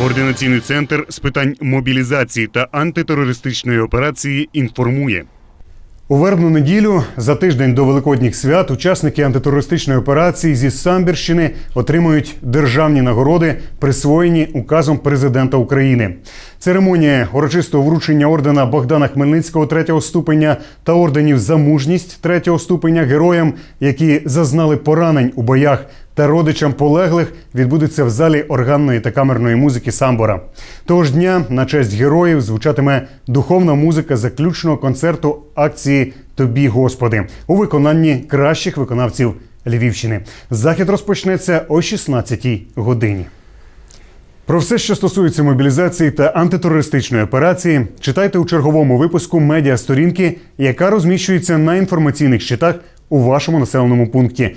Координаційний центр з питань мобілізації та антитерористичної операції інформує. У вербну неділю за тиждень до великодніх свят учасники антитерористичної операції зі Самбірщини отримують державні нагороди, присвоєні указом президента України. Церемонія урочистого вручення ордена Богдана Хмельницького третього ступеня та орденів за мужність третього ступеня героям, які зазнали поранень у боях та родичам полеглих відбудеться в залі органної та камерної музики Самбора. Того ж дня на честь героїв звучатиме духовна музика заключного концерту акції Тобі, Господи у виконанні кращих виконавців Львівщини. Захід розпочнеться о 16-й годині. Про все, що стосується мобілізації та антитерористичної операції, читайте у черговому випуску медіа сторінки, яка розміщується на інформаційних щитах у вашому населеному пункті,